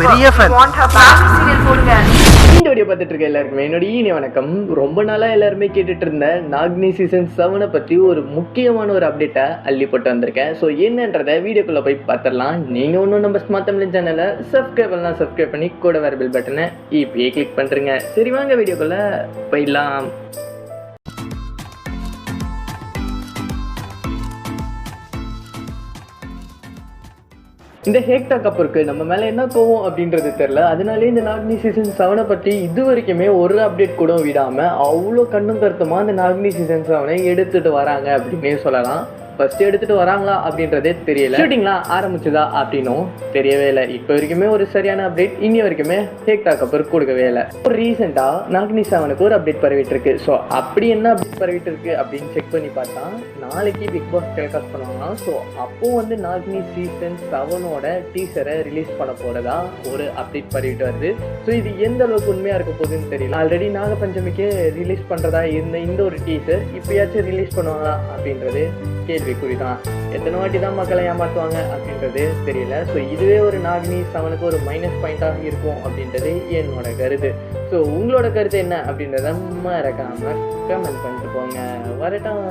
பெரிய இந்த வீடியோ பார்த்துட்டு இருக்க எல்லாருக்குமே என்னோட ஈனி வணக்கம். ரொம்ப நாளாக எல்லாருமே கேட்டுட்டு இருந்த நாக்னி சீசன் செவனை பற்றி ஒரு முக்கியமான ஒரு அப்டேட்டை அள்ளி போட்டு வந்திருக்கேன். ஸோ என்னன்றதை வீடியோக்குள்ளே போய் பார்த்துடலாம். நீங்கள் ஒன்றும் நம்ம ஸ்மார்ட் தமிழ் சேனலை சப்ஸ்கிரைப் பண்ணலாம் சப்ஸ்கிரைப் பண்ணி கூட வர பில் பட்டனை இப்பயே கிளிக் பண்ணுறேங்க சரி வாங்க வீடியோக்குள்ளே போயிடலாம். இந்த ஹேக்டா கப்பருக்கு நம்ம மேல என்ன கோவம் அப்படின்றது தெரியல. அதனாலே இந்த நாக்னி சீசன் செவனை பற்றி இது வரைக்குமே ஒரு அப்டேட் கூட விடாம அவ்வளோ கண்ணும் கருத்துமா இந்த நாக்னி சீசன் செவனை எடுத்துட்டு வராங்க அப்படின்னே சொல்லலாம். ஃபர்ஸ்ட் எடுத்துட்டு வராங்களா அப்படின்றதே தெரியல. ஷூட்டிங்லாம் ஆரம்பிச்சுதா அப்படின்னும் தெரியவே இல்லை. இப்போ வரைக்குமே ஒரு சரியான அப்டேட் இனி வரைக்குமே ஹேக்டா கப்பர் கொடுக்கவே இல்லை. இப்போ ரீசெண்டாக நாக்னி செவனுக்கு ஒரு அப்டேட் பரவிட்டு இருக்கு ஸோ அப்படி என்ன அப்டேட் பரவிட்டு இருக்கு அப்படின்னு செக் பண்ணி பார்த்தா நாளைக்கு பிக் பாஸ் டெலிகாஸ்ட் பண்ணுவாங்கன்னா ஸோ அப்போ வந்து நாக்னி சீசன் செவனோட டீசரை ரிலீஸ் பண்ண போறதா ஒரு அப்டேட் பரவிட்டு வருது. ஸோ இது எந்த அளவுக்கு உண்மையாக இருக்க போகுதுன்னு தெரியல. ஆல்ரெடி நாகபஞ்சமிக்கு ரிலீஸ் பண்ணுறதா இருந்த இந்த ஒரு டீசர் இப்போயாச்சும் ரிலீஸ் பண்ணுவாங்களா அப்படின்றது கேள்விக்குறி தான் எத்தனை வாட்டி தான் மக்களை ஏமாற்றுவாங்க அப்படின்றது தெரியல. ஸோ இதுவே ஒரு நாகினி செவனுக்கு ஒரு மைனஸ் பாயிண்ட்டாக இருக்கும் அப்படின்றது என்னோட கருத்து. ஸோ உங்களோட கருத்து என்ன அப்படின்றத மறக்காமல் கமெண்ட் பண்ணிட்டு போங்க. வரட்டும்.